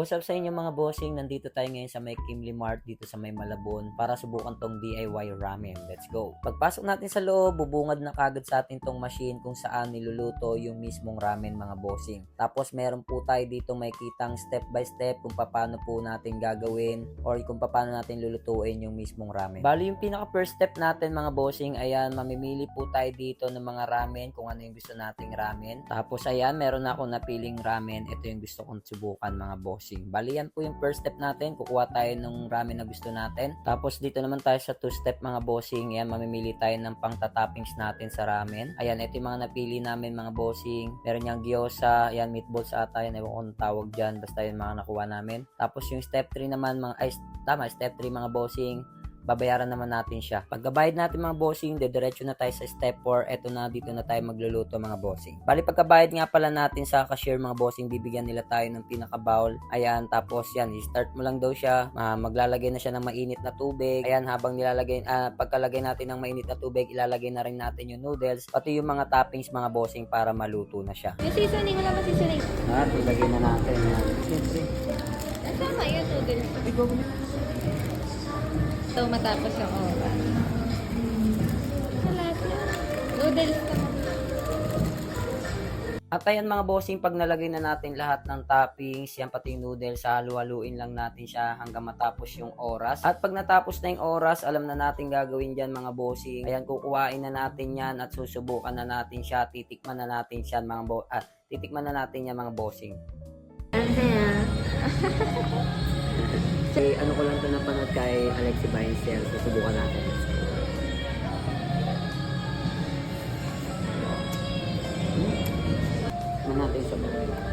What's up sa inyo mga bossing? Nandito tayo ngayon sa may Kimli Mart dito sa may Malabon para subukan tong DIY ramen. Let's go. Pagpasok natin sa loob, bubungad na kagad sa atin tong machine kung saan niluluto yung mismong ramen mga bossing. Tapos meron po tayo dito may kitang step by step kung paano po natin gagawin or kung paano natin lulutuin yung mismong ramen. Bali yung pinaka first step natin mga bossing, ayan, mamimili po tayo dito ng mga ramen kung ano yung gusto nating ramen. Tapos ayan, meron na akong napiling ramen. Ito yung gusto kong subukan mga bossing. Bali yan po yung first step natin. Kukuha tayo ng ramen na gusto natin. Tapos dito naman tayo sa two step mga bossing. Ayan, mamimili tayo ng pang-toppings natin sa ramen. Ayan, ito yung mga napili namin mga bossing. Meron yung gyoza, ayan, meatballs ata yan. Ewan kung tawag dyan. Basta yun mga nakuha namin. Tapos yung step 3 naman, mga, ay, tama, step 3 mga bossing babayaran naman natin siya. Pagkabayad natin mga bossing, dediretso na tayo sa step 4. Eto na, dito na tayo magluluto mga bossing. Bali pagkabayad nga pala natin sa cashier mga bossing, bibigyan nila tayo ng pinaka-bowl. Ayan, tapos yan, i-start mo lang daw siya. Ah, maglalagay na siya ng mainit na tubig. Ayan, habang nilalagay, ah, pagkalagay natin ng mainit na tubig, ilalagay na rin natin yung noodles, pati yung mga toppings mga bossing para maluto na siya. Yung seasoning, wala ba seasoning? Ah, ilagay na natin. Yan. Siyempre. Tama yun, noodles. So, matapos yung oras. Salat yan. Noodles ka At ayan mga bossing, pag nalagay na natin lahat ng toppings, yan pati yung noodles, halu-haluin lang natin siya hanggang matapos yung oras. At pag natapos na yung oras, alam na natin gagawin dyan mga bossing. Ayan, kukuhain na natin yan at susubukan na natin siya, titikman na natin siya mga bo ah, titikman na natin yan mga bossing. Ano? Kasi ano ko lang ito napanood kay Alexi Baincel, susubukan natin. Ano natin sa mga